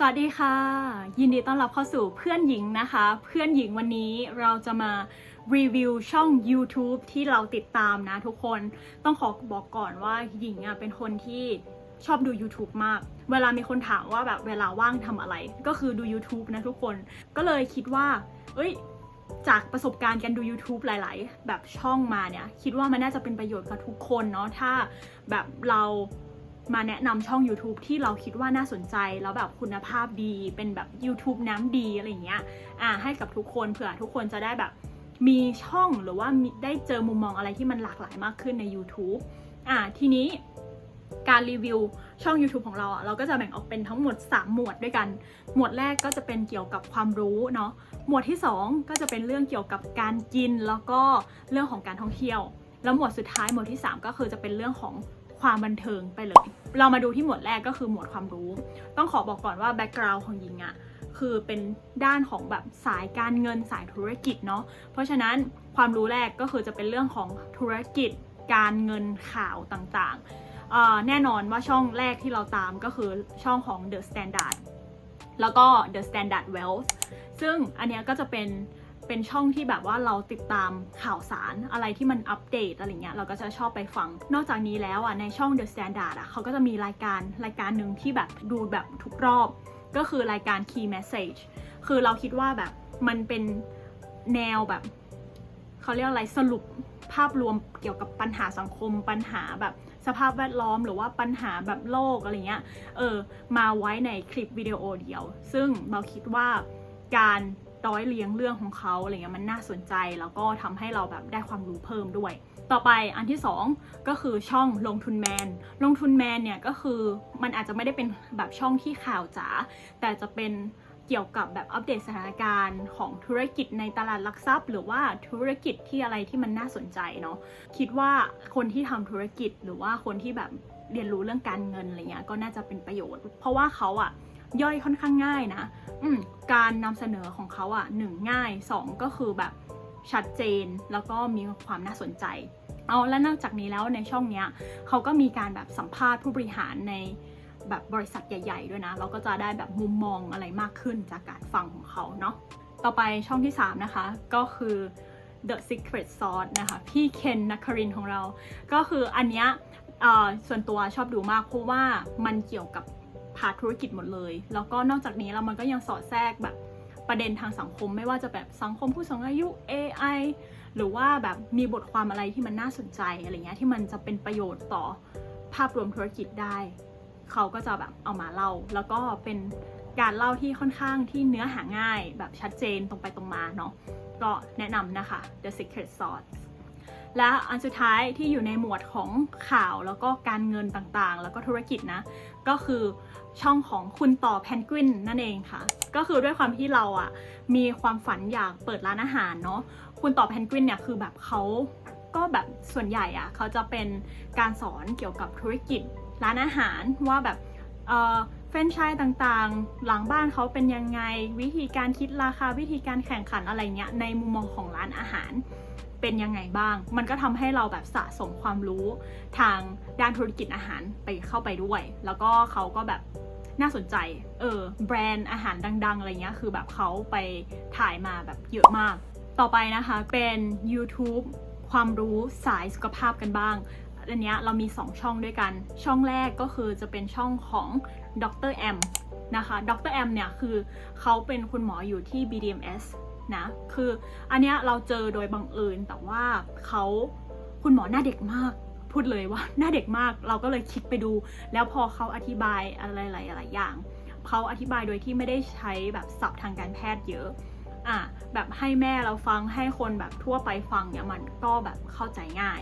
สวัสดีค่ะ ยินดีต้อนรับเข้าสู่เพื่อนหญิงนะคะ เพื่อนหญิงวันนี้เราจะมารีวิวช่อง YouTube ที่เราติดตามนะทุกคนต้องขอบอกก่อนว่าหญิงอะเป็นคนที่ชอบดู YouTube มาก เวลามีคนถามว่าแบบเวลาว่างทำอะไร ก็คือดู YouTube นะทุกคนก็เลยคิดว่า เอ้ยจากประสบการณ์การดู YouTube หลาย ๆ แบบช่องมาเนี่ย คิดว่ามันน่าจะเป็นประโยชน์กับทุกคนเนาะถ้าแบบเรา มาแนะนำช่อง YouTube ที่เราคิดว่าน่าสนใจ แล้วแบบคุณภาพดีเป็นแบบ YouTube น้ำดีอะไรเงี้ยอ่าให้กับทุกคนเผื่อทุกคนจะได้แบบมีช่องหรือว่าได้เจอมุมมองอะไรที่มันหลากหลายมากขึ้นใน YouTube อ่าทีนี้การรีวิวช่อง YouTube ของเราอะเราก็จะแบ่งออกเป็นทั้งหมด 3 หมวดด้วยกัน หมวดแรกก็จะเป็นเกี่ยวกับความรู้เนาะหมวดที่ 2 ก็จะเป็นเรื่องเกี่ยวกับการกินแล้วก็เรื่องของการท่องเที่ยว แล้วหมวดสุดท้ายหมวดที่ 3 ก็คือจะเป็นเรื่องของ ความบันเทิงไปเลย เรามาดูที่หมวดแรกก็คือหมวดความรู้ ต้องขอบอกก่อนว่าแบ็กกราวน์ของหญิงอะคือเป็นด้านของแบบสายการเงินสายธุรกิจเนาะ เพราะฉะนั้นความรู้แรกก็คือจะเป็นเรื่องของธุรกิจ การเงินข่าวต่างๆ แน่นอนว่าช่องแรกที่เราตามก็คือช่องของ The Standard แล้วก็ The Standard Wealth ซึ่งอันนี้ก็จะเป็น เป็นช่องที่แบบว่าเราติดตามข่าวสารอะไรที่มันอัปเดตอะไรเงี้ยเราก็จะชอบไปฟัง นอกจากนี้แล้วอะในช่อง The Standard อะเขาก็จะมีรายการรายการหนึ่งที่แบบดูแบบทุกรอบ ก็คือรายการ Key Message คือเราคิดว่าแบบมันเป็นแนวแบบเขาเรียกอะไรสรุปภาพรวมเกี่ยวกับปัญหาสังคมปัญหาแบบสภาพแวดล้อมหรือว่าปัญหาแบบโลกอะไรเงี้ยเออมาไว้ในคลิปวิดีโอเดียว ซึ่งเราคิดว่าการ ร้อยเรียงเรื่องของเขาอะไรเงี้ยมันน่าสนใจแล้วก็ทำให้เราแบบได้ความรู้เพิ่มด้วย ต่อไปอันที่ 2 ก็คือช่องลงทุนแมน ลงทุนแมนเนี่ยก็คือมันอาจจะไม่ได้เป็นแบบช่องที่ข่าวจ๋าแต่จะเป็นเกี่ยวกับแบบอัปเดตสถานการณ์ของธุรกิจในตลาดหลักทรัพย์ หรือว่าธุรกิจที่อะไรที่มันน่าสนใจเนาะคิดว่าคนที่ทำธุรกิจหรือว่าคนที่แบบเรียนรู้เรื่องการเงินอะไรเงี้ยก็น่าจะเป็นประโยชน์ เพราะว่าเขาอะ ย่อยค่อนข้างง่ายนะอืการนำเสนอของเขาอะหนึ่งง่ายสองก็คือแบบชัดเจนแล้วก็มีความน่าสนใจ เอาและนอกจากนี้แล้วในช่องเนี้ยเขาก็มีการแบบสัมภาษณ์ผู้บริหารในแบบบริษัทใหญ่ ๆ ด้วยนะ เราก็จะได้แบบมุมมองอะไรมากขึ้นจากการฟังของเขาเนาะต่อไปช่องที่ 3 นะคะ ก็คือ The Secret Sauce นะคะ พี่เคนนักครินของเรา ก็คืออันเนี้ยส่วนตัวชอบดูมากเพราะว่ามันเกี่ยวกับ พาธุรกิจหมดเลย แล้วก็นอกจากนี้แล้วมันก็ยังสอดแทรกแบบประเด็นทางสังคมไม่ว่าจะแบบสังคมผู้สูงอายุ AI หรือว่าแบบมีบทความอะไรที่มันน่าสนใจอะไรเงี้ยที่มันจะเป็นประโยชน์ต่อภาพรวมธุรกิจได้ เขาก็จะแบบเอามาเล่า แล้วก็เป็นการเล่าที่ค่อนข้างที่เนื้อหาง่าย แบบชัดเจนตรงไปตรงมาเนาะก็แนะนำนะคะ The Secret Sauce และอันสุดท้ายที่อยู่ในหมวดของข่าวแล้วก็การเงินต่างๆ แล้วก็ธุรกิจนะ ก็คือช่องของคุณต่อแพนกวินนั่นเองค่ะ ก็คือด้วยความที่เราอะ่ะมีความฝันอยากเปิดร้านอาหารเนาะคุณต่อแพนกวินเนี่ยคือแบบเขาก็แบบส่วนใหญ่อะ่ะเขาจะเป็นการสอนเกี่ยวกับธุรกิจร้านอาหารว่าแบบเออแฟรนไชส์ต่างๆ หลังบ้านเขาเป็นยังไงวิธีการคิดราคาวิธีการแข่งขันอะไรเงี้ยในมุมมองของร้านอาหาร เป็นยังไงบ้าง มันก็ทำให้เราแบบสะสมความรู้ทางด้านธุรกิจอาหารไปเข้าไปด้วย แล้วก็เขาก็แบบน่าสนใจ เออ แบรนด์อาหารดัง ๆ อะไรเงี้ย คือแบบเขาไปถ่ายมาแบบเยอะมาก ต่อไปนะคะ เป็น YouTube ความรู้สายสุขภาพกันบ้าง อันเนี้ยเรามี 2 ช่องด้วยกัน ช่องแรกก็คือจะเป็นช่องของดรแอมนะคะ ดรแอมเนี่ย คือเขาเป็นคุณหมออยู่ที่ BDMS นะ คืออันเนี้ยเราเจอโดยบังเอิญแต่ว่าเขาคุณหมอหน้าเด็กมาก พูดเลยว่าหน้าเด็กมากเราก็เลยคลิกไปดู แล้วพอเขาอธิบายอะไรหลายๆอย่างเขาอธิบายโดยที่ไม่ได้ใช้แบบศัพท์ทางการแพทย์เยอะอะแบบให้แม่เราฟังให้คนแบบทั่วไปฟังเนี่ยมันก็แบบเข้าใจง่าย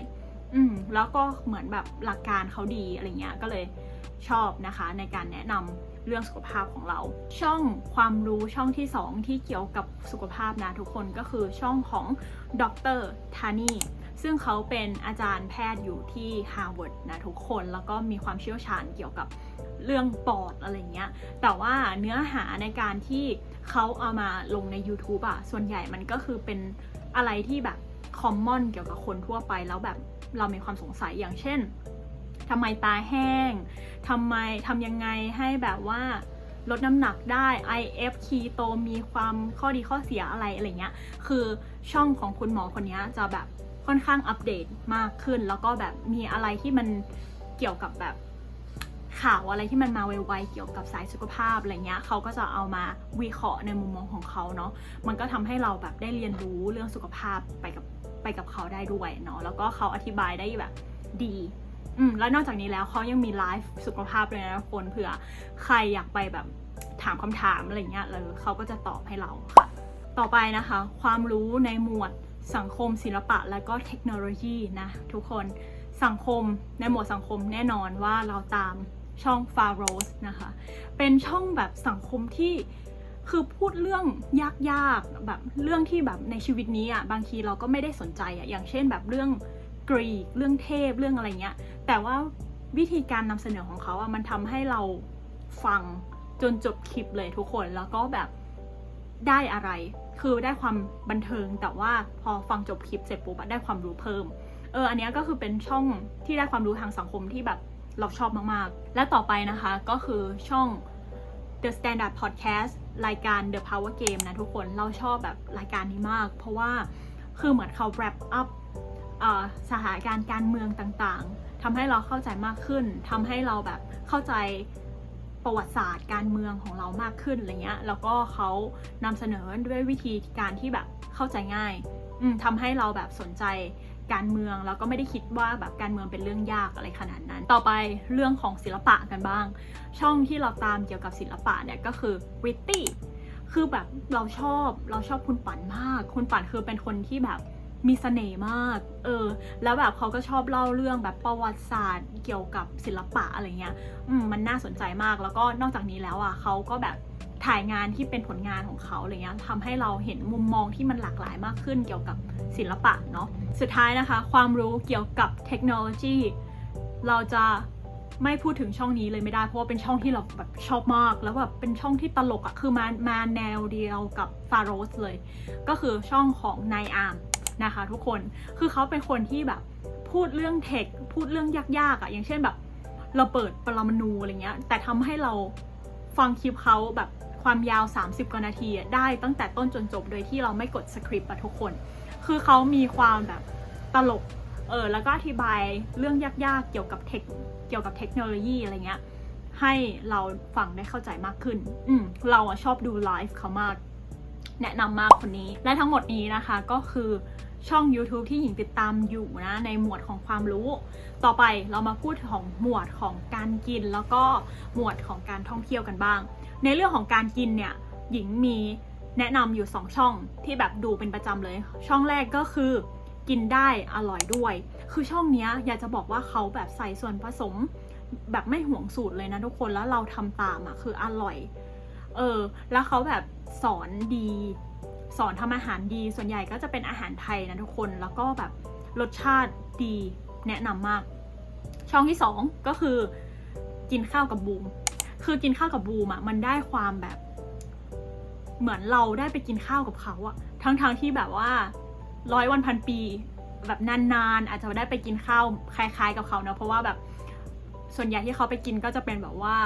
อืมแล้วก็เหมือนแบบหลักการเขาดีอะไรเงี้ยก็เลยชอบนะคะในการแนะนำ เรื่องสุขภาพของเรา ช่องความรู้ช่องที่ 2 ที่เกี่ยวกับสุขภาพนะทุกคนก็คือช่องของดรธานีซึ่งเขาเป็นอาจารย์แพทย์อยู่ที่ฮาร์วาร์ดนะทุกคนแล้วก็มีความเชี่ยวชาญเกี่ยวกับเรื่องปอดอะไรเงี้ย แต่ว่าเนื้อหาในการที่เขาเอามาลงใน YouTube อะส่วนใหญ่มันก็คือเป็นอะไรที่แบบคอมมอนเกี่ยวกับคนทั่วไปแล้วแบบเรามีความสงสัยอย่างเช่น ทำไมตาแห้งทำไมทำยังไงให้แบบว่าลดน้ำหนักได้ IF keto มีความข้อดีข้อเสียอะไรอะไรเงี้ย คือช่องของคุณหมอคนนี้จะแบบค่อนข้างอัปเดตมากขึ้น แล้วก็แบบมีอะไรที่มันเกี่ยวกับแบบข่าวอะไรที่มันมาไวๆเกี่ยวกับสายสุขภาพอะไรเงี้ยเขาก็จะเอามาวิเคราะห์ในมุมมองของเขาเนาะ มันก็ทำให้เราแบบได้เรียนรู้เรื่องสุขภาพไปกับไปกับเขาได้ด้วยเนาะ แล้วก็เขาอธิบายได้แบบดี อืมแล้วนอกจากนี้แล้วเขายังมีไลฟ์สุขภาพเลยนะทุกคนเผื่อใครอยากไปแบบถามคำถามอะไรเงี้ยเลยเขาก็จะตอบให้เราค่ะ ต่อไปนะคะ ความรู้ในหมวดสังคมศิลปะ และก็เทคโนโลยีนะทุกคนสังคมในหมวดสังคมแน่นอนว่าเราตามช่อง f a r o s นะคะ เป็นช่องแบบสังคมที่คือพูดเรื่องยากๆแบบเรื่องที่แบบในชีวิตนี้อะบางทีเราก็ไม่ได้สนใจอะอย่างเช่นแบบเรื่อง กรีกเรื่องเทพเรื่องอะไรเงี้ย แต่ว่าวิธีการนำเสนอของเขาอะมันทำให้เราฟังจนจบคลิปเลยทุกคนแล้วก็แบบได้อะไร คือได้ความบันเทิงแต่ว่าพอฟังจบคลิปเสร็จปุ๊บได้ความรู้เพิ่ม เอออันนี้ก็คือเป็นช่องที่ได้ความรู้ทางสังคมที่แบบเราชอบมากๆ และต่อไปนะคะก็คือช่อง The Standard Podcast รายการ The Power Game นะทุกคนเราชอบแบบรายการนี้มาก เพราะว่าคือเหมือนเขา wrap up เอ่อ สถานการณ์การเมืองต่างๆทำให้เราเข้าใจมากขึ้นทำให้เราแบบเข้าใจประวัติศาสตร์การเมืองของเรามากขึ้นอะไรเงี้ย แล้วก็เขานำเสนอด้วยวิธีการที่แบบเข้าใจง่ายทำให้เราแบบสนใจการเมืองแล้วก็ไม่ได้คิดว่าแบบการเมืองเป็นเรื่องยากอะไรขนาดนั้น ต่อไปเรื่องของศิลปะกันบ้าง ช่องที่เราตามเกี่ยวกับศิลปะเนี่ยก็คือวิตตี้คือแบบเราชอบเราชอบคุณปั่นมาก คุณปั่นคือเป็นคนที่แบบ มีเสน่ห์มาก เออ แล้วแบบเขาก็ชอบเล่าเรื่องแบบประวัติศาสตร์เกี่ยวกับศิลปะอะไรเงี้ย อืมมันน่าสนใจมาก แล้วก็นอกจากนี้แล้วอะเขาก็แบบถ่ายงานที่เป็นผลงานของเขาอะไรเงี้ยทำให้เราเห็นมุมมองที่มันหลากหลายมากขึ้นเกี่ยวกับศิลปะเนาะ สุดท้ายนะคะ ความรู้เกี่ยวกับเทคโนโลยี เราจะไม่พูดถึงช่องนี้เลยไม่ได้เพราะว่าเป็นช่องที่เราแบบชอบมาก แล้วแบบเป็นช่องที่ตลกอะคือมามาแนวเดียวกับฟาโรสเลย ก็คือช่องของนายอาร์ม นะคะ ทุกคนคือเขาเป็นคนที่แบบพูดเรื่องเทคพูดเรื่องยากๆอะ่ะ อย่างเช่นแบบเราเปิดปรมาณูอะไรเงี้ย แต่ทำให้เราฟังคลิปเขาแบบความยาว 30 กว่านาทีได้ตั้งแต่ต้นจนจบโดยที่เราไม่กดสคริปต์อะทุกคน คือเขามีความแบบตลกเออแล้วก็อธิบายเรื่องยากๆเกี่ยวกับเทคเกี่ยวกับเทคโนโลยีอะไรเงี้ยให้เราฟังได้เข้าใจมากขึ้น อืมเราอะชอบดูไลฟ์เขามาก แนะนำมากคนนี้ และทั้งหมดนี้นะคะก็คือช่อง YouTube ที่หญิงติดตามอยู่นะ ในหมวดของความรู้ ต่อไปเรามาพูดของหมวดของการกิน แล้วก็หมวดของการท่องเที่ยวกันบ้าง ในเรื่องของการกินเนี่ยหญิงมีแนะนำอยู่ 2 ช่องที่แบบดูเป็นประจำเลย ช่องแรกก็คือกินได้อร่อยด้วย คือช่องนี้อยากจะบอกว่าเขาแบบใส่ส่วนผสม แบบไม่ห่วงสูตรเลยนะทุกคนแล้วเราทำตามอะคืออร่อย เออ แล้วเขาแบบสอนดี สอนทำอาหารดี ส่วนใหญ่ก็จะเป็นอาหารไทยนะทุกคน แล้วก็แบบรสชาติดี แนะนำมาก ช่องที่สองก็คือกินข้าวกับบูม คือกินข้าวกับบูมอะมันได้ความแบบ เหมือนเราได้ไปกินข้าวกับเขาอะทั้งๆทที่แบบว่าร้อยวันพันปี แบบนานๆ อาจจะได้ไปกินข้าวคล้าย ๆ กับเขาเนะเพราะว่าแบบส่วนใหญ่ที่เขาไปกินก็จะเป็นแบบว่า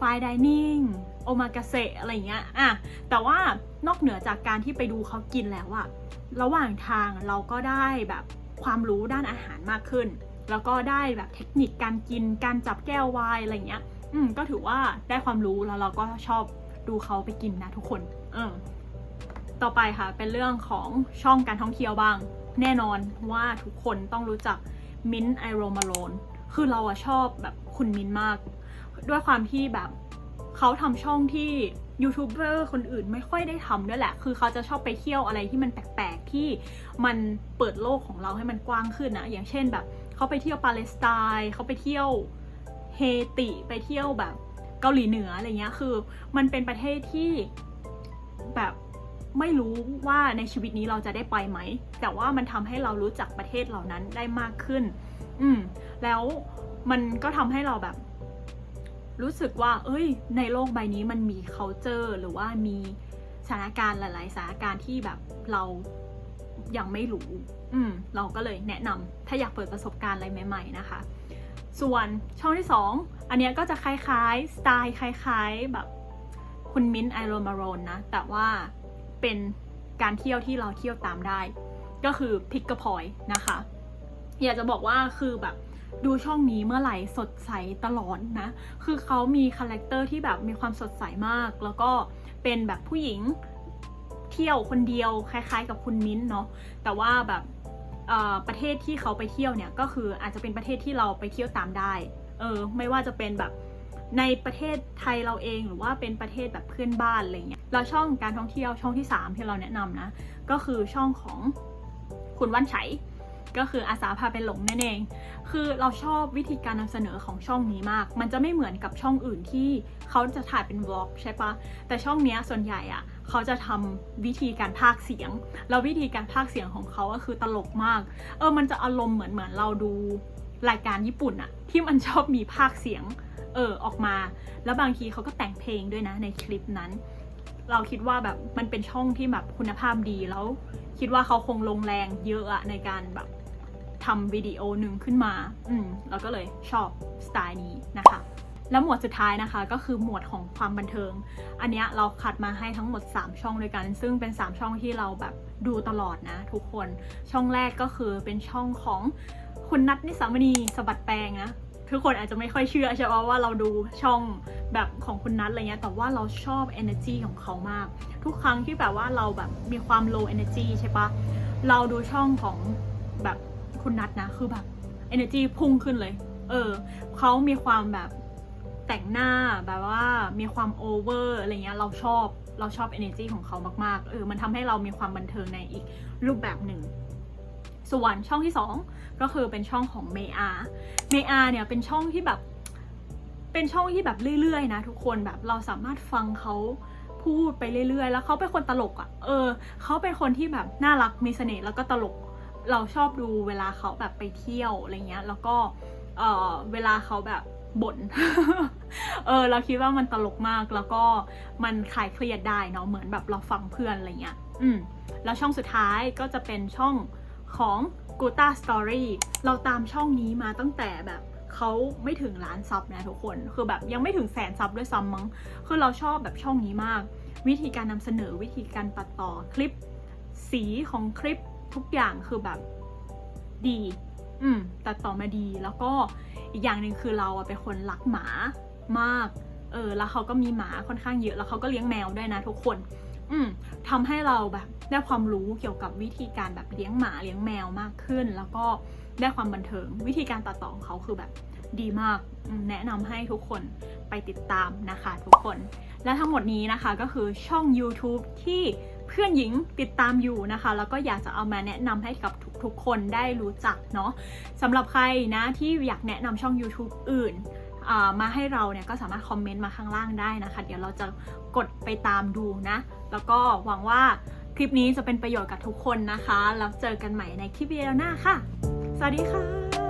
ฟดิเนิ่ง โอมากาเสะอะไรเงี้ยอะแต่ว่านอกเหนือจากการที่ไปดูเขากินแล้วอะระหว่างทางเราก็ได้แบบความรู้ด้านอาหารมากขึ้น แล้วก็ได้แบบเทคนิคการกินการจับแก้ววน์อะไรเงี้ย อืมก็ถือว่าได้ความรู้แล้วเราก็ชอบดูเขาไปกินนะทุกคนเออต่อไปค่ะเป็นเรื่องของช่องการท่องเที่ยวบ้าง แน่นอนว่าทุกคนต้องรู้จักมินไอโรมาโลนคือเราอะชอบแบบคุณมินมาก ด้วยความที่แบบ เขาทำช่องที่ยูทูบเบอร์คนอื่นไม่ค่อยได้ทำด้วยแหละ คือเขาจะชอบไปเที่ยวอะไรที่มันแปลกๆ ที่มันเปิดโลกของเราให้มันกว้างขึ้นนะ อย่างเช่นแบบเขาไปเที่ยวปาเลสไตน์เขาไปเที่ยวเฮติไปเที่ยวแบบเกาหลีเหนืออะไรเงี้ย คือมันเป็นประเทศที่แบบไม่รู้ว่าในชีวิตนี้เราจะได้ไปไหม แต่ว่ามันทำให้เรารู้จักประเทศเหล่านั้นได้มากขึ้น อืม แล้วมันก็ทำให้เราแบบ รู้สึกว่า เอ้ย ในโลกใบนี้มันมี culture หรือว่ามีสถานการณ์หลาย ๆ สถานการณ์ที่แบบเรายังไม่รู้ อืม เราก็เลยแนะนำถ้าอยากเปิดประสบการณ์อะไรใหม่ ๆ นะคะ ส่วนช่องที่ 2อันเนี้ยก็จะคล้าย ๆ สไตล์คล้าย ๆ แบบคุณมิ้นท์ไอโรมารอนนะ แต่ว่าเป็นการเที่ยวที่เราเที่ยวตามได้ ก็คือพิกก p พอยนะคะ อยากจะบอกว่าคือแบบ ดูช่องนี้เมื่อไหร่สดใสตลอดนะ คือเขามีคาแรคเตอร์ที่แบบมีความสดใสมาก แล้วก็เป็นแบบผู้หญิงเที่ยวคนเดียวคล้าย ๆ กับคุณมิ้นท์เนาะ แต่ว่าแบบประเทศที่เขาไปเที่ยวเนี่ยก็คืออาจจะเป็นประเทศที่เราไปเที่ยวตามได้ เออ ไม่ว่าจะเป็นแบบในประเทศไทยเราเองหรือว่าเป็นประเทศแบบเพื่อนบ้านอะไรเงี้ยเราช่องการท่องเที่ยวช่องที่ 3 ที่เราแนะนำนะ ก็คือช่องของคุณว่านไฉ ก็คืออาสาพาไปหลงนั่นเอง คือเราชอบวิธีการนำเสนอของช่องนี้มาก มันจะไม่เหมือนกับช่องอื่นที่เขาจะถ่ายเป็นวล็อกใช่ปะแต่ช่องเนี้ยส่วนใหญ่อะเขาจะทำวิธีการพากเสียง แล้ววิธีการพากเสียงของเขาก็คือตลกมาก เออ มันจะอารมณ์เหมือนเหมือนเราดูรายการญี่ปุ่นอะที่มันชอบมีพากเสียง เออ ออกมา แล้วบางทีเขาก็แต่งเพลงด้วยนะในคลิปนั้น เราคิดว่าแบบมันเป็นช่องที่แบบคุณภาพดีแล้ว คิดว่าเขาคงลงแรงเยอะอะในการแบบทำวิดีโอหนึ่งขึ้นมา อืมเราก็เลยชอบสไตล์นี้นะคะ แล้วหมวดสุดท้ายนะคะ ก็คือหมวดของความบันเทิง อันเนี้ยเราคัดมาให้ทั้งหมด 3 ช่องด้วยกัน ซึ่งเป็น 3 ช่องที่เราแบบดูตลอดนะ ทุกคน ช่องแรกก็คือเป็นช่องของคุณนัทนิสามณีสบัดแปลงนะ ทุกคนอาจจะไม่ค่อยเชื่อใช่ปะว่าเราดูช่อง แบบของคุณนัทอะไรเงี้ยแต่ว่าเราชอบ energy ของเขามาก ทุกครั้งที่แบบว่าเราแบบมีความ low energy ใช่ปะเราดูช่องของแบบคุณนัทนะ คือแบบ energy พุ่งขึ้นเลย เออเขามีความแบบแต่งหน้าแบบว่ามีความ over อะไรเงี้ยเราชอบเราชอบ energy ของเขามากๆเออมันทำให้เรามีความบันเทิงในอีกรูปแบบหนึ่งส่วนช่องที่ 2 ก็คือเป็นช่องของเมอาเมอาเนี่ยเป็นช่องที่แบบ เป็นช่องที่แบบเรื่อยๆนะทุกคนแบบเราสามารถฟังเขาพูดไปเรื่อยๆ แล้วเขาเป็นคนตลกอะ่ะ เออ เขาเป็นคนที่แบบน่ารักมีเสน่ห์แล้วก็ตลก เราชอบดูเวลาเขาแบบไปเที่ยวอะไรเงี้ย แล้วก็ เออเวลาเขาแบบบ่น เออ เราคิดว่ามันตลกมาก แล้วก็มันคลายเครียดได้เนาะ เหมือนแบบเราฟังเพื่อนอะไรเงี้ย อืม แล้วช่องสุดท้ายก็จะเป็นช่องของ g u t a Story เราตามช่องนี้มาตั้งแต่แบบ เขาไม่ถึงล้านซับนะทุกคน คือแบบยังไม่ถึงแสนซับด้วยซ้ำมั้ง คือเราชอบแบบช่องนี้มาก วิธีการนำเสนอวิธีการตัดต่อคลิป สีของคลิปทุกอย่างคือแบบดี อืมตัดต่อมาดี แล้วก็อีกอย่างหนึ่งคือเราอะเป็นคนรักหมามาก เออ แล้วเขาก็มีหมาค่อนข้างเยอะ แล้วเขาก็เลี้ยงแมวด้วยนะทุกคน อืมทำให้เราแบบได้ความรู้เกี่ยวกับวิธีการแบบเลี้ยงหมาเลี้ยงแมวมากขึ้น แล้วก็ ได้ความบันเทิง วิธีการตัดต่อของเขาคือแบบดีมากแนะนำให้ทุกคนไปติดตามนะคะทุกคน และทั้งหมดนี้นะคะก็คือช่อง YouTube ที่เพื่อนหญิงติดตามอยู่นะคะ แล้วก็อยากจะเอามาแนะนำให้กับทุกๆคนได้รู้จักเนาะสำหรับใครนะที่อยากแนะนำช่อง YouTube อื่นมาให้เราเนี่ยก็สามารถคอมเมนต์มาข้างล่างได้นะคะ เดี๋ยวเราจะกดไปตามดูนะ แล้วก็หวังว่าคลิปนี้จะเป็นประโยชน์กับทุกคนนะคะ แล้วเจอกันใหม่ในคลิปวิดีโอหน้าค่ะ วัสดีค่ะ